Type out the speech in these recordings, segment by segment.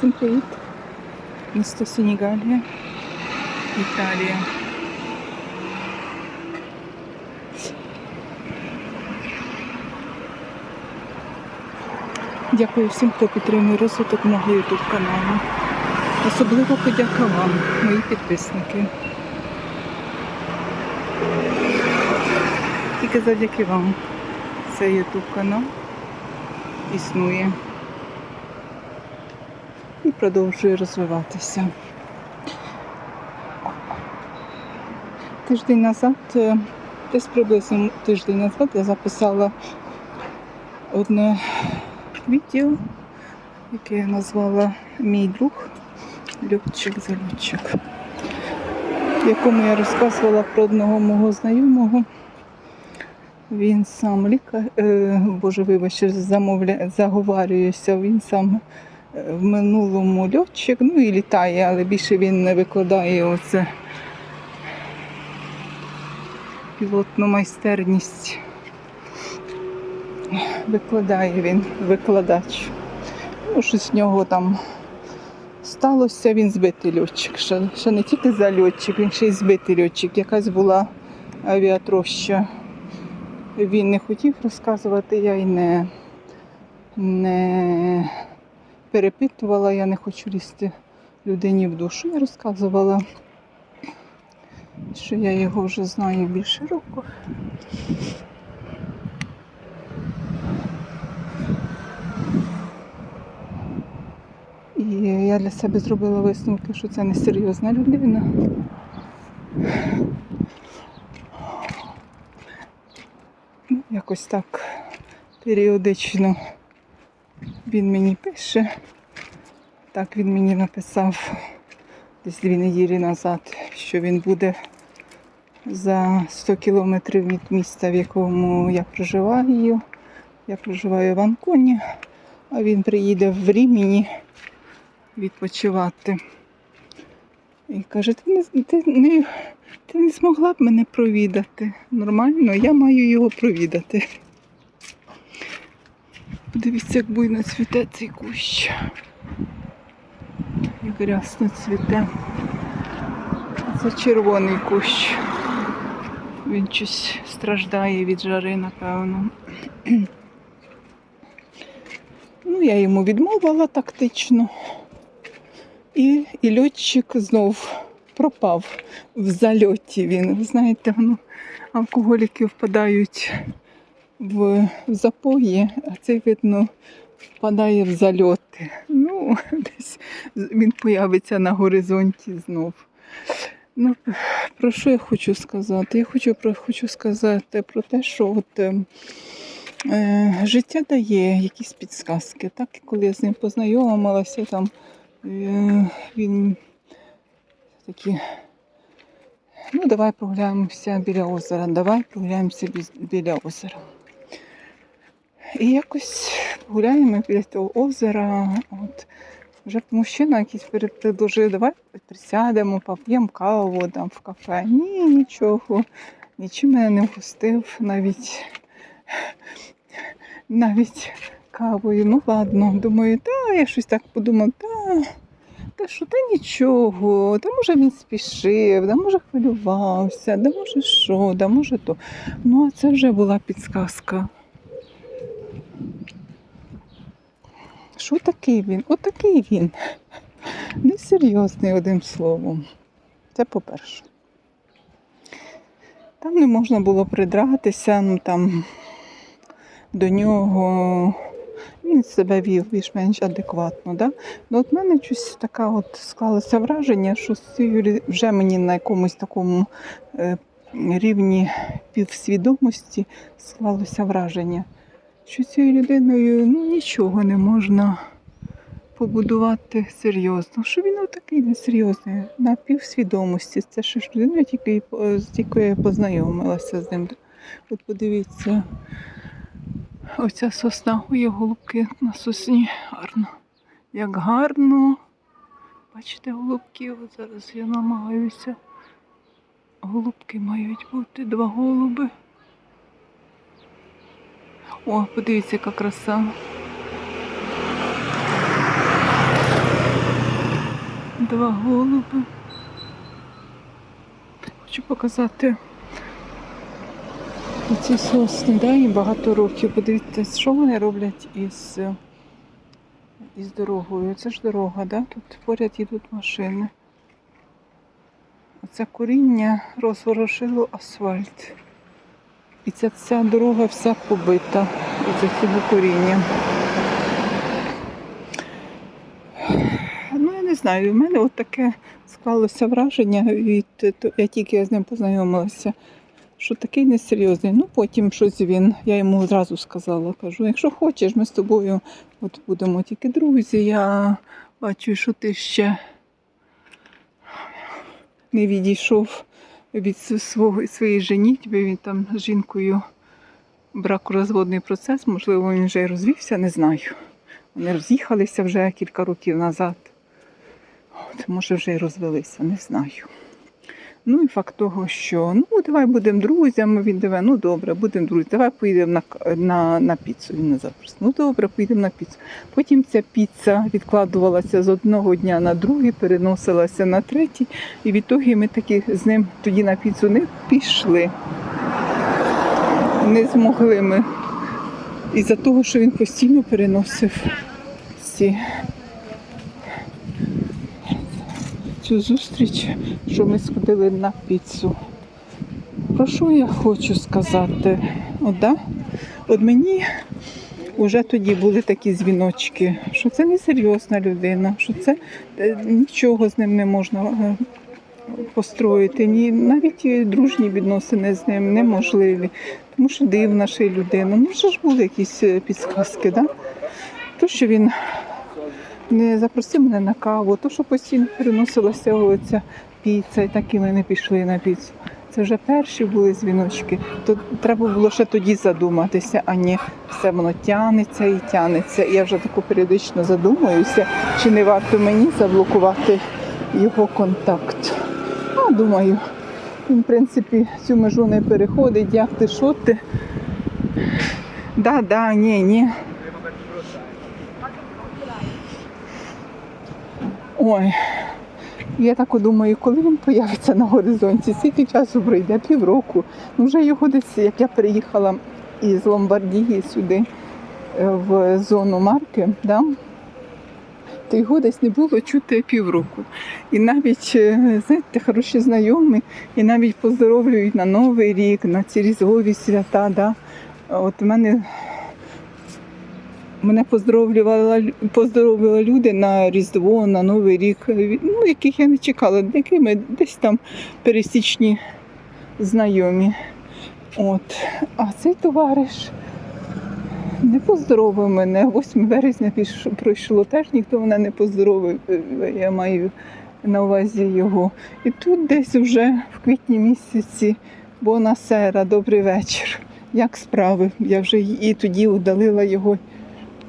Всім привіт! Місто Сенігалія, Італія. Дякую всім, хто підтримує розвиток мого YouTube каналу. Особливо подяка вам, мої підписники. Тільки завдяки вам цей YouTube канал існує і продовжує розвиватися. Тиждень назад, е, десь приблизно тиждень назад я записала одне відео, яке я назвала Мій друг льотчик-зальотчик, в якому я розказувала про одного мого знайомого. Він сам лікар, е, боже, вибачте, замовля... заговарююся, він сам в минулому льотчик, ну і літає, але більше він не викладає оце пілотну майстерність. Викладає він, викладач. Ну, щось з нього там сталося, він збитий льотчик. Ще, ще не тільки за льотчик, він ще й збитий льотчик. Якась була авіатроща. Він не хотів розказувати, я й не, не перепитувала, я не хочу лізти людині в душу. Я розказувала, що я його вже знаю більше року. І я для себе зробила висновки, що це несерйозна людина. Ну, якось так періодично він мені пише. Так він мені написав десь дві неділі назад, що він буде за 100 кілометрів від міста, в якому я проживаю. Я проживаю в Анконі, а він приїде в Рімені відпочивати. І каже, ти не, ти не, ти не змогла б мене провідати. Нормально, я маю його провідати. Подивіться, як буйно цвіте цей кущ. Як рясно цвіте. Це червоний кущ. Він щось страждає від жари, напевно. Ну, я йому відмовила тактично. І, і льотчик знов пропав в зальоті. Він, ви знаєте, ну, алкоголіки впадають в, запої, а цей, видно, впадає в зальоти. Ну, десь він появиться на горизонті знов. Ну, про що я хочу сказати? Я хочу, про, хочу сказати про те, що от, е, е, життя дає якісь підсказки. Так, коли я з ним познайомилася, там Е, Він такі, ну давай прогуляємося біля озера, давай прогуляємося біля озера. І якось гуляємо біля того озера. От, Вже мужчина якийсь предложив, давай присядемо, поп'ємо каву там в кафе. Ні, нічого, нічим мене не вгостив, навіть навіть кавою. Ну ладно, думаю, та я щось так подумав, та, та що, та нічого, та може він спішив, та може хвилювався, да може що, да може то. Ну, а це вже була підсказка. Що такий він? Отакий він. Несерйозний одним словом. Це по-перше. Там не можна було придратися, ну там до нього він себе вів більш-менш адекватно. Да? Ну, От в мене щось така от склалося враження, що вже мені на якомусь такому е, рівні півсвідомості склалося враження, що цією людиною ну, нічого не можна побудувати серйозно. Що він такий несерйозний, на півсвідомості. Це ж людина, тільки, тільки я познайомилася з ним. От подивіться. Оця сосна є голубки на сосні. Гарно. Як гарно. Бачите, голубки, От зараз я намагаюся. Голубки мають бути, два голуби. О, подивіться, яка краса. Два голуби. Хочу показати оці сосни, да, їм багато років. Подивіться, що вони роблять із, із дорогою. Це ж дорога, да? тут поряд їдуть машини. Оце коріння розворошило асфальт. І ця, ця дорога вся побита із цього коріння. Ну, я не знаю, у мене от таке склалося враження від я тільки з ним познайомилася, що такий несерйозний. Ну, потім щось він, я йому одразу сказала, кажу, якщо хочеш, ми з тобою от будемо тільки друзі. Я бачу, що ти ще не відійшов від свого, своєї женітьби, він там з жінкою бракорозводний процес, можливо, він вже розвівся, не знаю. Вони роз'їхалися вже кілька років назад. От, може, вже й розвелися, не знаю. Ну і факт того, що ну давай будемо друзями. Він давай, ну добре, будемо друзі, давай поїдемо на, на, на піцу. Він не запросив. Ну добре, поїдемо на піцу. Потім ця піца відкладувалася з одного дня на другий, переносилася на третій. І відтоді ми таки з ним тоді на піцу не пішли. Не змогли ми. Із-за того, що він постійно переносив ці цю зустріч, що ми сходили на піцу. Про що я хочу сказати? От, да? От мені вже тоді були такі дзвіночки, що це не серйозна людина, що це е, нічого з ним не можна е, построїти, ні, навіть дружні відносини з ним неможливі, тому що дивна ще й людина. Ну, вже ж були якісь е, підсказки, да? То, що він не запросив мене на каву, то, що постійно переносилася оця піца, і так і ми не пішли на піцу. Це вже перші були дзвіночки. То треба було ще тоді задуматися, а не все воно тянеться і тянеться. Я вже таку періодично задумуюся, чи не варто мені заблокувати його контакт. Ну, думаю, він, в принципі, цю межу не переходить. Як ти, що ти? Да, да, ні, ні. Ой, я так думаю, коли він появиться на горизонті, скільки часу пройде, півроку. Ну вже його десь, як я приїхала із Ломбардії сюди е, в зону марки, да, то його десь не було чути півроку. І навіть, е, знаєте, хороші знайомі, і навіть поздоровлюють на Новий рік, на ці різдвові свята. Да. От в мене Мене поздоровлювали, поздоровили люди на Різдво, на Новий рік, ну, яких я не чекала, якими десь там пересічні знайомі. От. А цей товариш не поздоровив мене. 8 березня пройшло, теж ніхто мене не поздоровив. Е, Я маю на увазі його. І тут десь вже в квітні місяці Бона Сера, добрий вечір. Як справи? Я вже і тоді удалила його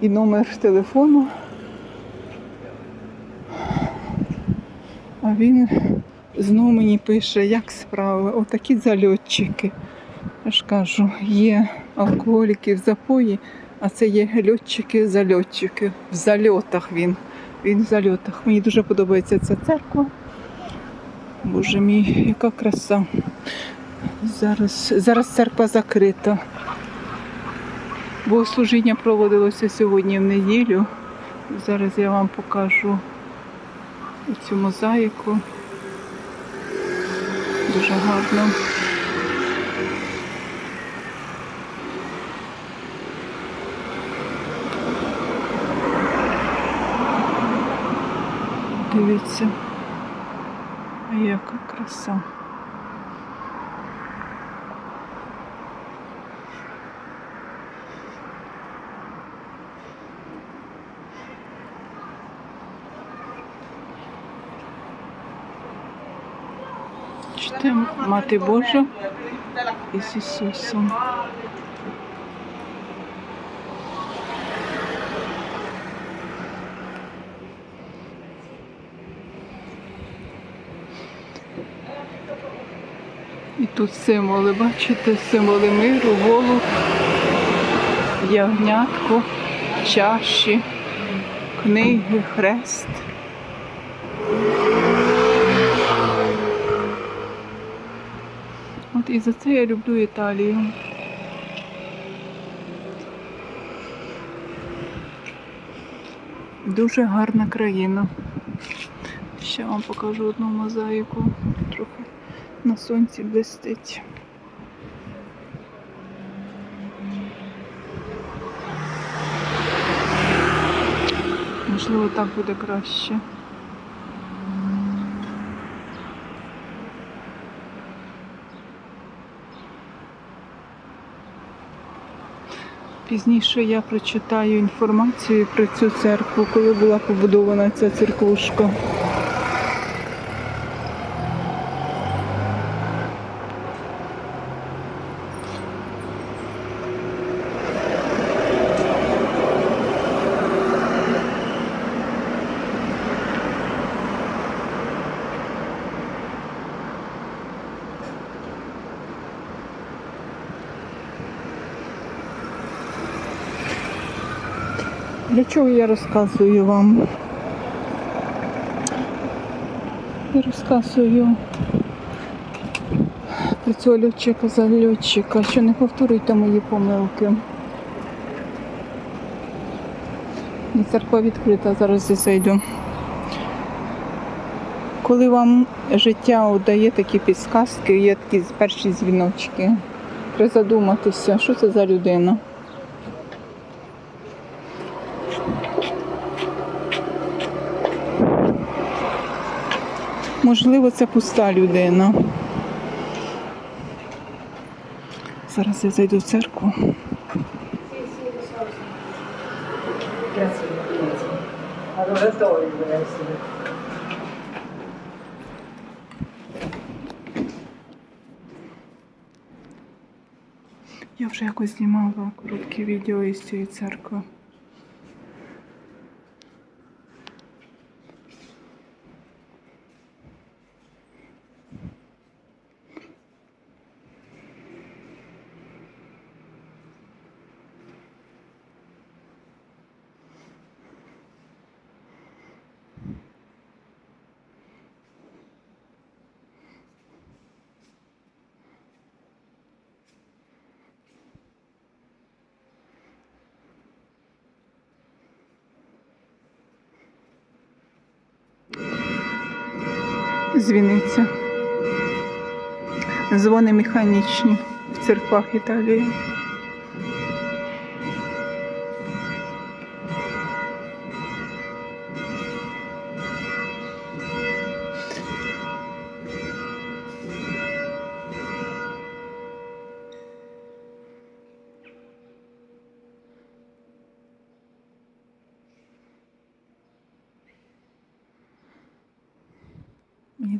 і номер телефону. А він знову мені пише, як справи, отакі зальотчики. Я ж кажу, є алкоголіки в запої, а це є льотчики, зальотчики. В зальотах він. Він в зальотах. Мені дуже подобається ця церква. Боже мій, яка краса. Зараз, зараз церква закрита. Богослужіння проводилося сьогодні в неділю. Зараз я вам покажу цю мозаїку. Дуже гарно. Дивіться, яка краса. Чте Мати Божа із Ісусом. І тут символи, бачите, символи миру, голуб, ягнятко, чаші, книги, хрест. І за це я люблю Італію. Дуже гарна країна. Ще вам покажу одну мозаїку. Трохи на сонці блистить. Можливо, так буде краще. Пізніше я прочитаю інформацію про цю церкву, коли була побудована ця церквушка. Для чого я розказую вам? Я розказую про цього льотчика за льотчика, що не повторюйте мої помилки. І церква відкрита, зараз я зайду. Коли вам життя дає такі підсказки, є такі перші дзвіночки, треба задуматися, що це за людина. Можливо, це пуста людина. Зараз я зайду в церкву. Я вже якось знімала короткі відео із цієї церкви. Дзвіниця. Дзвони механічні в церквах Італії.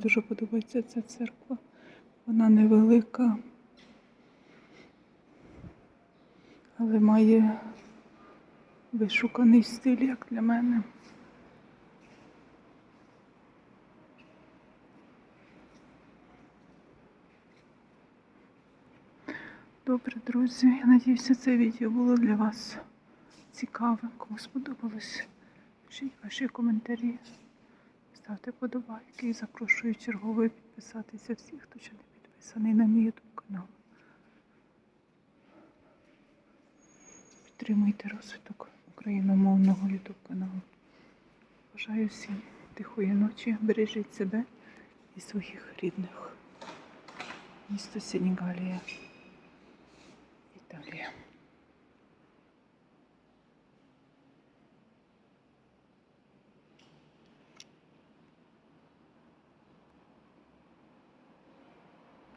Дуже подобається ця церква. Вона невелика, але має вишуканий стиль, як для мене. Добре, друзі. Я надіюся, це відео було для вас цікаве. Кому сподобалось, пишіть ваші коментарі. Ставте подобайки і запрошую черговий підписатися всіх, хто ще не підписаний на мій YouTube канал. Підтримуйте розвиток україномовного YouTube каналу. Бажаю всім тихої ночі, бережіть себе і своїх рідних. Місто Сенігалія, Італія.